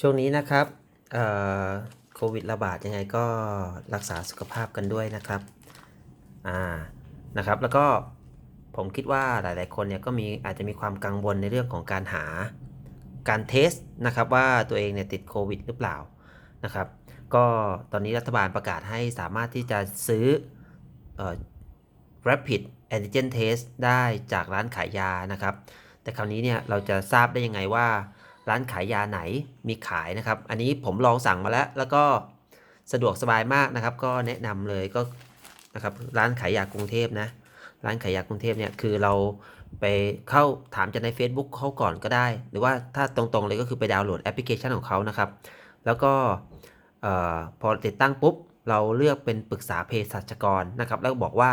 ช่วงนี้นะครับเอ่อโควิดระบาดยังไงก็รักษาสุขภาพกันด้วยนะครับอ่านะครับแล้วก็ผมคิดว่าหลาย ๆ คนเนี่ยก็มีอาจจะมีความกังวลในเรื่องของการหาการเทสนะครับว่าตัวเองเนี่ยติดโควิดหรือเปล่านะครับก็ตอนนี้รัฐบาลประกาศให้สามารถที่จะซื้อเอ่อ rapid antigen test ได้จากร้านขายยานะครับ แต่คราวนี้เนี่ยเราจะทราบได้ยังไงว่า ร้านขายยาไหนมีขายนะครับ อันนี้ผมลองสั่งมาแล้ว แล้วก็สะดวกสบายมากนะครับ ก็แนะนำเลยก็นะครับร้านขายยากรุงเทพนะร้านขายยากรุงเทพเนี่ยคือเราไปเข้าถามจากใน Facebook เขาก่อนก็ได้ หรือว่าถ้าตรงๆเลยก็คือไปดาวน์โหลดแอปพลิเคชันของเขานะครับ แล้วก็พอติดตั้งปุ๊บ เราเลือกเป็นปรึกษาเภสัชกรนะครับ แล้วบอกว่า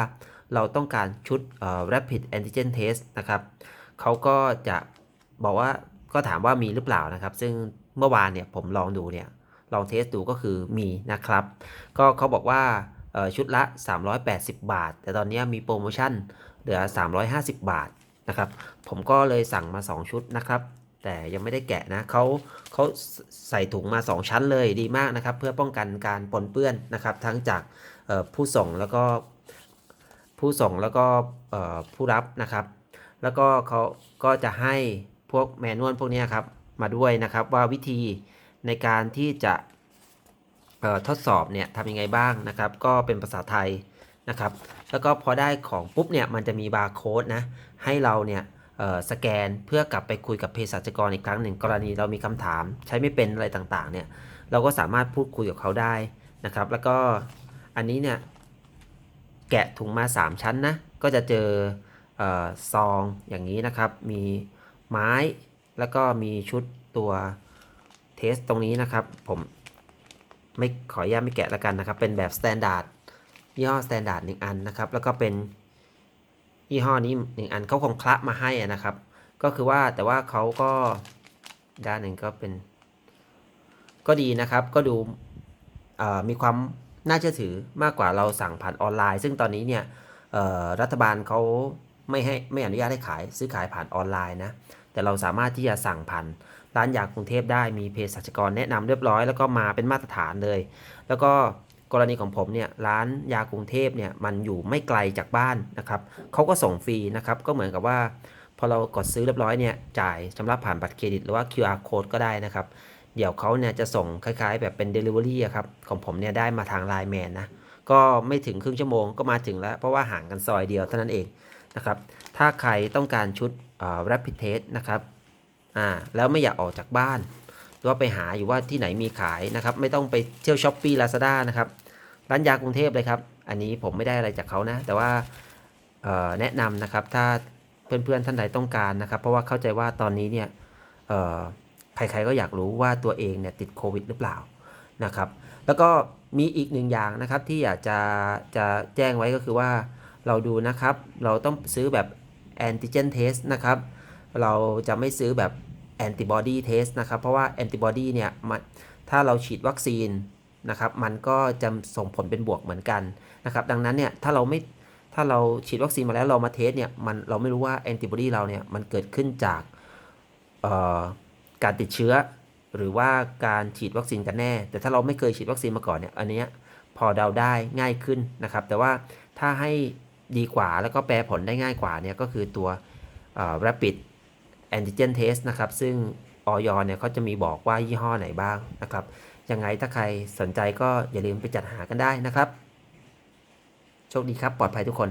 เราต้องการชุดเอ่อ rapid antigen test นะครับเขาก็จะบอกว่า ก็ถามว่ามีหรือเปล่านะครับ ซึ่งเมื่อวานเนี่ยผมลองดูเนี่ยลองเทสดูก็คือมีนะครับ ก็เขาบอกว่าชุดละ 380 บาท แต่ตอนนี้มีโปรโมชั่นเหลือ 350 บาทนะครับ ผมก็เลยสั่งมา 2 ชุดนะครับ แต่ยังไม่ได้แกะนะเขาเขาใส่ถุงมา 2 ชั้นเลยดีมากนะครับ เพื่อป้องกันการปนเปื้อนนะครับ ทั้งจากผู้ส่งแล้วก็ผู้ส่งแล้วก็ผู้รับนะครับ แล้วก็เขาก็จะให้ พวกแมนนวลพวกนี้ครับมาด้วยนะครับว่าวิธีในการที่จะทดสอบเนี่ยทำยังไงบ้างนะครับ ก็เป็นภาษาไทยนะครับ แล้วก็พอได้ของปุ๊บเนี่ยมันจะมีบาร์โค้ดนะให้เราเนี่ยสแกนเพื่อกลับไปคุยกับเภสัชกรอีกครั้งหนึ่งกรณีเรามีคำถามใช้ไม่เป็นอะไรต่างๆเนี่ยเราก็สามารถพูดคุยกับเขาได้นะครับ แล้วก็อันนี้เนี่ยแกะถุงมา 3 ชั้นนะก็จะเจอเออซองอย่างนี้นะครับมี ไม้ แล้วก็มีชุดตัวเทสตรงนี้นะครับ ผมไม่ขออนุญาตไม่แกะล้วกันนะครับ เป็นแบบสแตนดาร์ดยี่ห้อสแตนดาร์ดหนึ่งอันนะครับ แล้วก็เป็นยี่ห้อนี้หนึ่งอันเขาคงคละมาให้นะครับ ก็คือว่าแต่ว่าเขาก็ด้านหนึ่งก็เป็น ก็ดีนะครับ ก็ดูมีความน่าเชื่อถือมากกว่าเราสั่งผ่านออนไลน์ ซึ่งตอนนี้เนี่ยรัฐบาลเขาไม่ให้ไม่อนุญาตให้ขายซื้อขายผ่านออนไลน์นะ แต่เราสามารถที่จะสั่งผ่านร้านยากรุงเทพได้มีเภสัชกรแนะนำเรียบร้อยแล้วก็มาเป็นมาตรฐานเลย แล้วก็กรณีของผมเนี่ยร้านยากรุงเทพเนี่ยมันอยู่ไม่ไกลจากบ้านนะครับเขาก็ส่งฟรีนะครับก็เหมือนกับว่า พอเรากดซื้อเรียบร้อยเนี่ยจ่ายชำระผ่านบัตรเครดิตหรือว่า QR code ก็ได้นะครับ เดี๋ยวเขาเนี่ยจะส่งคล้ายๆ แบบเป็น Delivery ครับของผมเนี่ยได้มาทางไลน์แมนนะก็ไม่ถึงครึ่งชั่วโมงก็มาถึงแล้ว เพราะว่าห่างกันซอยเดียวเท่านั้นเอง นะครับ ถ้าใครต้องการชุดเอ่อ rapid test นะครับอ่าแล้วไม่อยากออกจากบ้านหรือว่าไปหาอยู่ว่าที่ไหนมีขายนะครับ ไม่ต้องไปเที่ยวช้อปปี้ลาซาด้านะครับ ร้านยากรุงเทพเลยครับ อันนี้ผมไม่ได้อะไรจากเขานะ แต่ว่าแนะนำนะครับ ถ้าเพื่อนๆท่านใดต้องการนะครับ เพราะว่าเข้าใจว่าตอนนี้เนี่ยใครๆก็อยากรู้ว่าตัวเองเนี่ยติดโควิดหรือเปล่านะครับ แล้วก็มีอีกหนึ่งอย่างนะครับที่อยากจะจะแจ้งไว้ก็คือว่า เราดูนะครับ เราต้องซื้อแบบ antigen test นะครับ เราจะไม่ซื้อแบบ antibody test นะครับ เพราะว่า antibody เนี่ยมันถ้าเราฉีดวัคซีนนะครับ มันก็จะส่งผลเป็นบวกเหมือนกันนะครับ ดังนั้นเนี่ยถ้าเราไม่ถ้าเราฉีดวัคซีนมาแล้วเรามาเทสเนี่ยมันเราไม่รู้ว่า antibody เราเนี่ยมันเกิดขึ้นจากการติดเชื้อ หรือว่าการฉีดวัคซีนกันแน่ แต่ถ้าเราไม่เคยฉีดวัคซีนมาก่อนเนี่ยอันนี้พอเดาได้ง่ายขึ้นนะครับ แต่ว่าถ้าให้ ดีกว่า แล้วก็แปลผลได้ง่ายกว่าเนี่ยก็คือตัว rapid antigen test นะครับ ซึ่งออยเนี่ยเขาจะมีบอกว่ายี่ห้อไหนบ้างนะครับ ยังไงถ้าใครสนใจก็อย่าลืมไปจัดหากันได้นะครับ โชคดีครับ ปลอดภัยทุกคน